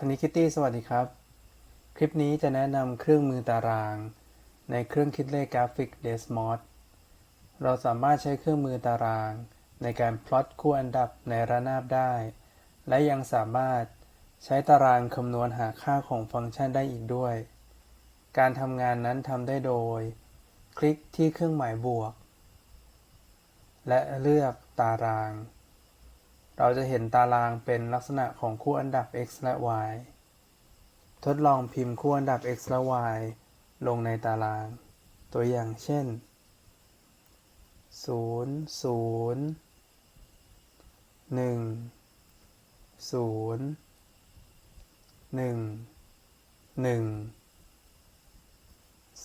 คณิคิตตี้สวัสดีครับ คลิปนี้จะแนะนำเครื่องมือตาราง ในเครื่องคิดเลขกราฟิก Desmod เราสามารถใช้เครื่องมือตาราง ในการพลอตคู่อันดับในระนาบได้ และยังสามารถใช้ตารางคำนวณหาค่าของฟังก์ชันได้อีกด้วย การทำงานนั้นทำได้โดย คลิกที่เครื่องหมายบวก และเลือกตาราง เราจะเห็นตารางเป็นลักษณะของคู่อันดับ x และ y ทดลองพิมพ์คู่อันดับ x และ y ลงในตาราง ตัวอย่างเช่น 0 0 1 0 1 1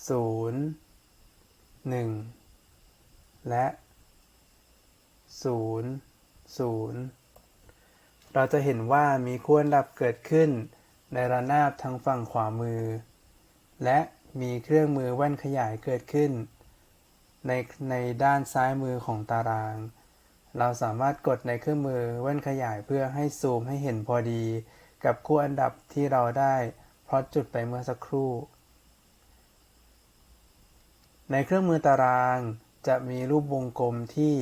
0 1 และ 0 0 เราจะเห็นว่ามีคู่อันดับเกิดขึ้น ในระนาบทางฝั่งขวามือ และมีเครื่องมือแว่นขยายเกิดขึ้น ในในด้านซ้ายมือของตาราง เราสามารถกดในเครื่องมือแว่นขยายเพื่อให้ซูมให้เห็นพอดี กับคู่อันดับที่เราได้พลอตจุดไปเมื่อสักครู่ ในเครื่องมือตารางจะมีรูปวงกลมที่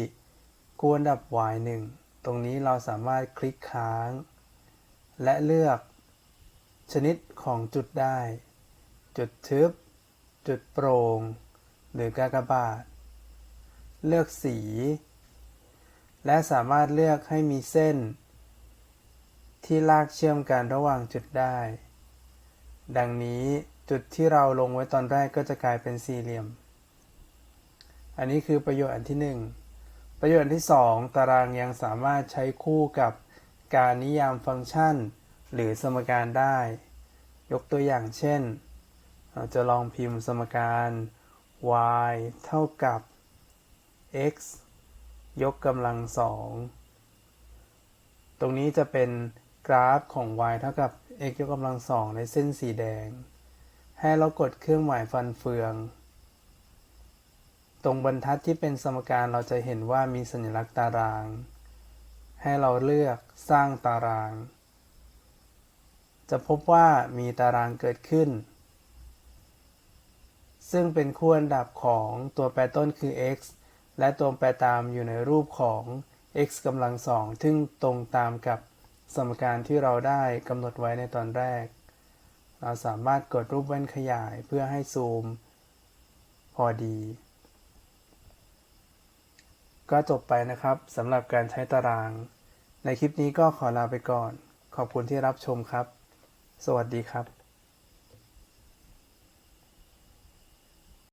คู่อันดับ y 1 ตรงนี้เราสามารถคลิกค้าง และเลือกชนิดของจุดได้ จุดทึบ จุดโปร่ง หรือกากบาท เลือกสี และสามารถเลือกให้มีเส้น ที่ลากเชื่อมกันระหว่างจุดได้ ดังนี้จุดที่เราลงไว้ตอนแรกก็จะกลายเป็นสี่เหลี่ยม อันนี้คือประโยชน์อันที่หนึ่ง ประโยชน์ที่ 2 ตารางยังสามารถใช้คู่กับการนิยามฟังก์ชัน หรือสมการได้ ยกตัวอย่างเช่น เราจะลองพิมพ์สมการ y เท่ากับ x ยกกำลังสอง ตรงนี้จะเป็นกราฟของ y เท่ากับ x ยกกำลังสองในเส้นสีแดง ให้เรากดเครื่องหมายฟันเฟือง ตรงบรรทัดที่เป็นสมการเราจะเห็นว่ามีสัญลักษณ์ตาราง ให้เราเลือกสร้างตาราง จะพบว่ามีตารางเกิดขึ้น ซึ่งเป็นคู่อันดับของตัวแปรต้นคือ x และตัวแปรตามอยู่ในรูปของ x กำลังสองซึ่งตรงตามกับสมการที่เราได้กำหนดไว้ในตอนแรก เราสามารถกดรูปแว่นขยายเพื่อให้ซูม พอดี ก็จบไปนะครับสำหรับการใช้ตาราง ในคลิปนี้ก็ขอลาไปก่อน ขอบคุณที่รับชมครับ สวัสดีครับ